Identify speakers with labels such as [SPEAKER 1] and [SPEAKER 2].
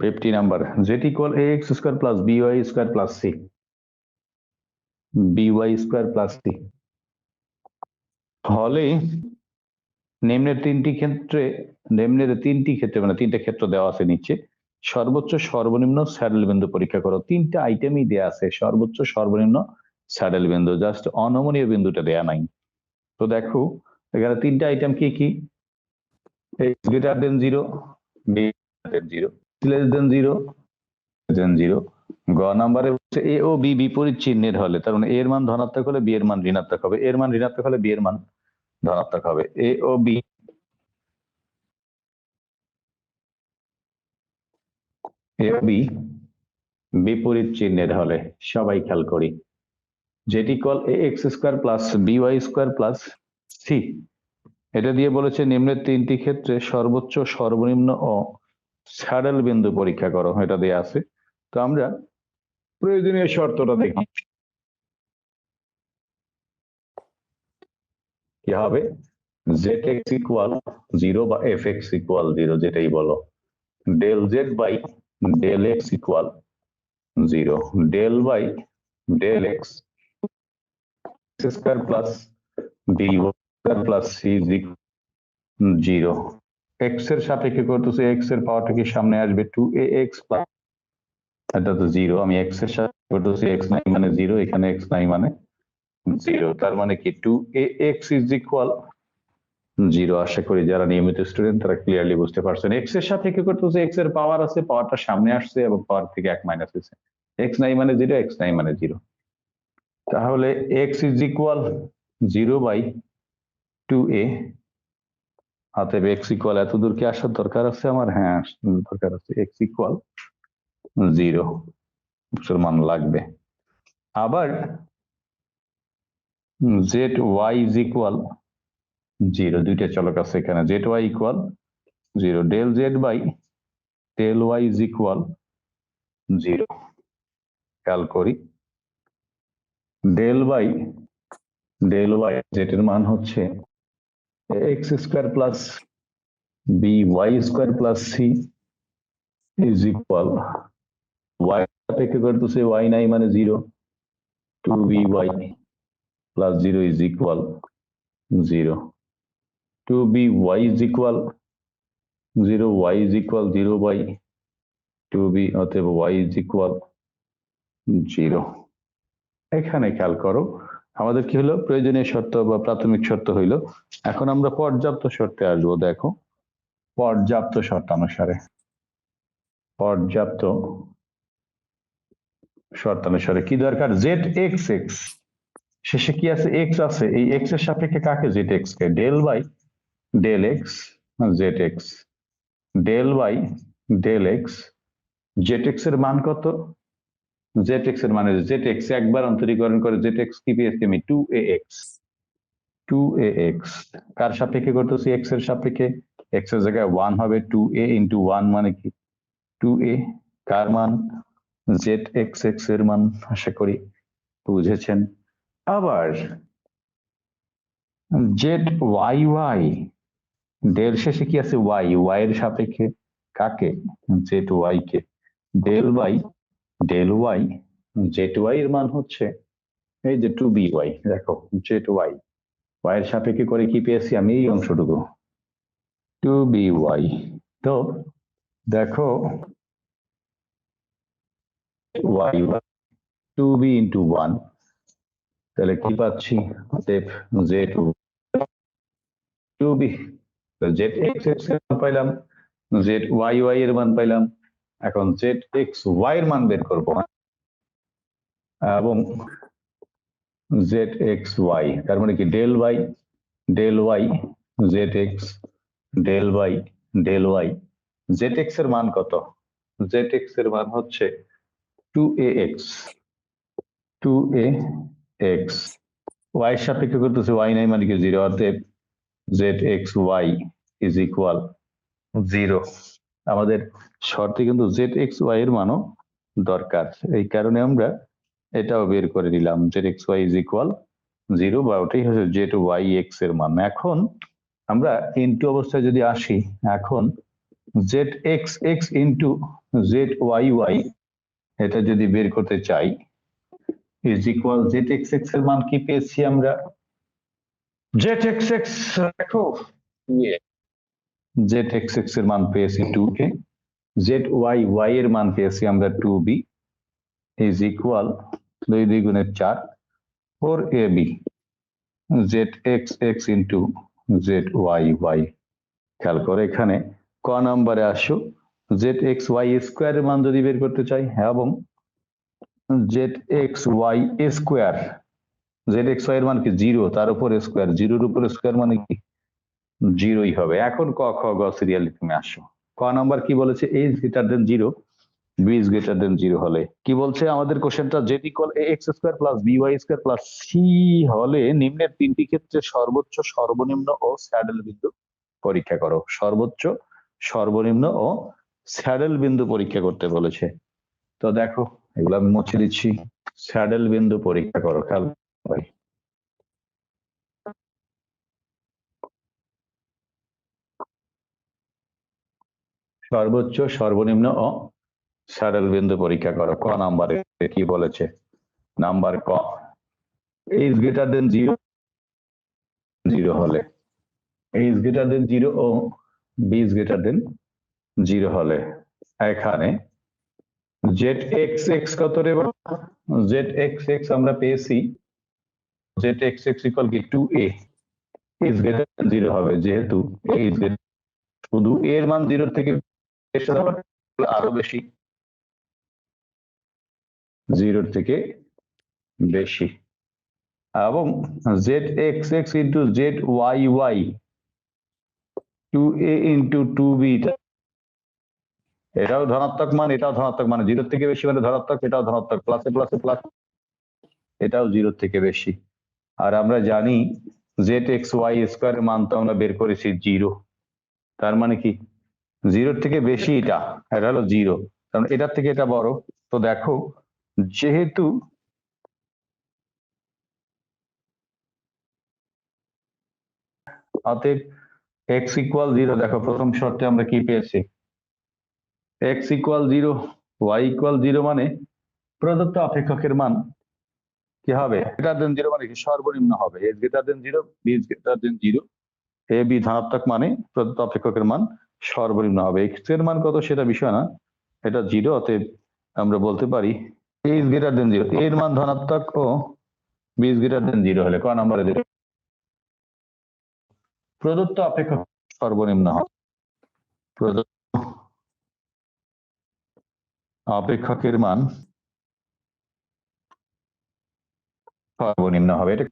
[SPEAKER 1] Fifty number x square plus b y square plus c b y square plus c হলে নিম্নের তিনটি ক্ষেত্রে, নিম্নের তিনটি ক্ষেত্রে মানে তিনটা ক্ষেত্র দেওয়া আছে নিচে। সর্বোচ্চ সর্বনিম্ন স্যাডেল বিন্দু পরীক্ষা করো। তিনটা আইটেমই দেওয়া আছে, সর্বোচ্চ সর্বনিম্ন স্যাডেল বিন্দু। জাস্ট অনমনীয় বিন্দুটা দেয়া নাই। তো দেখো, এখানে তিনটা আইটেম কি কি? Greater than zero zero less than zero than zero গ নাম্বারে হচ্ছে এ ও বি বিপরীত চিহ্নের হলে, তার মানে এর মান ধনাত্মক হলে বি এর মান ঋণাত্মক হবে। এর মান ঋণাত্মক হলে বি এর মান ধনাত্মক হবে। এ ও বি বিপরীত চিহ্নের হলে, সবাই খেয়াল করি। যেটি call a x square plus b y square plus c. এটা দিয়ে বলেছে নিম্নের তিনটি ক্ষেত্রে সর্বোচ্চ, সর্বনিম্ন ও স্যাডেল বিন্দু পরীক্ষা করো, এটা দিয়ে আছে। তো আমরা প্রয়োজনীয় শর্তটা দেখি। কি হবে? জেড এক্স ইকুয়াল জিরো বা এফ এক্স ইকুয়াল জিরো যেটাই বলো। Del z by del x equal zero del by del x square plus b square plus c zero এক্সের সাপেক্ষে করতেছে এক্সের পাওয়ারটা কি সামনে আসবে টু এ এক্স প্লাস এটা তো জিরো আমি এক্সের সাথে করতেছি এক্স নাই মানে জিরো এখানে এক্স নাই মানে জিরো তার মানে কি two a x is equal zero আশা করি যারা নিয়মিত স্টুডেন্ট তারা ক্লিয়ারলি বুঝতে পারছেন। এক্সের সাপেক্ষে করতেছে এক্সের পাওয়ার আছে পাওয়ারটা সামনে আসছে এবং পাওয়ার থেকে এক মাইনাস হয়েছে। এক্স নাই মানে জিরো এক্স নাই মানে জিরো তাহলে x is equal zero by two a অতএব এক্স ইকুয়াল এত দূর কি আসার দরকার আছে আমার? হ্যাঁ দরকার আছে। এক্স ইকুয়াল জিরো মুসলমান লাগবে। আবার z y is equal zero দুইটা চলক আছে এখানে। Z y equal zero del z by del y is equal zero খেয়াল করি। ডেল বাই ডেল ওয়াই জেটের মান হচ্ছে x square plus b y square plus c is equal y সাপেক্ষে করতেছে ওয়াই নাই মানে zero two b y plus zero is equal zero two b y is equal zero y equal zero by two b অতএব y is equal zero এখানে খেয়াল করো আমাদের কি হলো? প্রয়োজনীয় শর্ত বা প্রাথমিক শর্ত হইল। এখন আমরা পর্যাপ্ত শর্তে আসব, দেখো। পর্যাপ্ত শর্তানুসারে পর্যাপ্ত শর্তানুসারে কি দরকার? জেড এক্স এক্স শেষে কি আছে? এক্স আছে। এই এক্সের সাপেক্ষে কাকে Z x K? Del by del x z x del by del x z এক্সের মান কত? জেড এক্সের মানে জেড এক্স একবার অন্তরীকরণ করে জেড এক্স কি পেয়েছি আমি two a x two a x কার সাপেক্ষে করতেছি? এক্সের সাপেক্ষে। এক্সের জায়গায় ওয়ান হবে টু এ ইন্টু ওয়ান মানে কি? টু এ কার মান? জেড এক্স এক্সের মান, আশা করি বুঝেছেন। আবার জেড ওয়াই ওয়াই ডেল শেষে কি আছে? ওয়াই ওয়াই এর সাপেক্ষে। কাকে? Z Y K. Del by del y z y এর মান হচ্ছে, এই যে টু বি ওয়াই দেখো জেড ওয়াই ওয়াই এর সাপেক্ষে করে কি পেয়েছি আমি? এই অংশটুকু। টু বি ওয়াই তো দেখো y two b into one তাহলে কি পাচ্ছি? অতএব z two b z x এক্সের মান পাইলাম জেড ওয়াই ওয়াই এর মান পাইলাম এখন জেড এক্স ওয়াই এর মান বের করব এবং জেড এক্স ওয়াই তার মানে কি del y del y z x del y del y z এক্সের মান কত? জেড এক্সের মান হচ্ছে two a x two a x y এর সাপেক্ষে করতেছে ওয়াই নাই মানে কি জিরো অতএব z x y is equal zero আমাদের শর্তে কিন্তু জেড এক্স ওয়াই এর মানও দরকার। এই কারণে আমরা এটাও বের করে নিলাম z x y is equal zero বা ওটাই হচ্ছে জেড ওয়াই এক্সের মান। এখন আমরা ইনটু অবস্থায় যদি আসি এখন z x x into z y y এটা যদি বের করতে চাই ইজ ইকুয়াল জেড এক্স এক্সের মান কি পেয়েছি আমরা? জেড এক্স এক্স দেখো। জেড এক্স এক্সের মান পেয়েছি two a z y y এর মান পেয়েছি আমরা টু বি ইজ ইকুয়াল দুই দুই গুণের চার four a b z x x into z y y খেয়াল করে এখানে ক নম্বরে আসো জেড এক্স ওয়াই স্কোয়ারের মান যদি বের করতে চাই হ্যাঁ, এবং z x y square z x y এর মান কি জিরো তার উপর স্কোয়ার জিরোর উপর স্কোয়ার মানে কি? জিরোই হবে। এখন ক খ গ সিরিয়াল তুমি আসো। ক নাম্বার কি বলেছে? A is greater than zero b is greater than zero হলে। কি বলছে? আমাদের কোশ্চেনটা z equal a x square plus b y square plus c হলে নিম্নের তিনটি ক্ষেত্রে সর্বোচ্চ, সর্বনিম্ন ও স্যাডেল বিন্দু পরীক্ষা করো। সর্বোচ্চ, সর্বনিম্ন ও স্যাডেল বিন্দু পরীক্ষা করতে বলেছে। তো দেখো, এগুলো আমি মুছে দিচ্ছি। স্যাডেল বিন্দু পরীক্ষা করো, খেয়াল সর্বোচ্চ, সর্বনিম্ন ও স্যাডেল বিন্দু পরীক্ষা করো। ক নাম্বারে কি বলেছে? নাম্বার ক is greater than zero zero হলে। Is greater than zero O b is greater than zero হলে। এখানে জেড এক্স এক্স কত রে জেড এক্স এক্স আমরা পেয়েছি। জেড এক্স এক্স ইকুয়াল কি two a is greater than zero হবে। যেহেতু এ ইজ শুধু এর মান জিরোর থেকে আরও বেশি। জিরোর থেকে বেশি। এবং z x x into z y y two a into two b এটাও ধনাত্মক মান, এটাও ধনাত্মক মানে জিরোর থেকে বেশি মানে ধনাত্মক, এটাও ধনাত্মক প্লাসে প্লাসে প্লাস এটাও জিরোর থেকে বেশি। আর আমরা জানি জেড এক্স ওয়াই স্কোয়ারের মান তো আমরা বের করেছি জিরো। তার মানে কি? জিরোর থেকে বেশি এটা এটা হলো জিরো কারণ এটার থেকে এটা বড়। তো দেখো, যেহেতু অতএব এক্স ইকুয়াল জিরো দেখো প্রথম শর্তে আমরা কি পেয়েছি? X equal zero y equal zero মানে প্রদত্ত অপেক্ষকের মান। কি হবে? গ্রেটার দেন জিরো মানে সর্বনিম্ন হবে। S greater than zero b greater than zero a b ধনাত্মক মানে প্রদত্ত অপেক্ষকের মান। সর্বনিম্ন হবে। এক্স মান কত সেটা বিষয় না এটা জিরো অতএব আমরা বলতে পারি a is greater than zero এর মান ধনাত্মক ও b is greater than zero হলে ক নাম্বারে দেবে প্রদত্ত অপেক্ষক সর্বনিম্ন হবে প্রদত্ত অপেক্ষকের মান সর্বনিম্ন হবে। এটা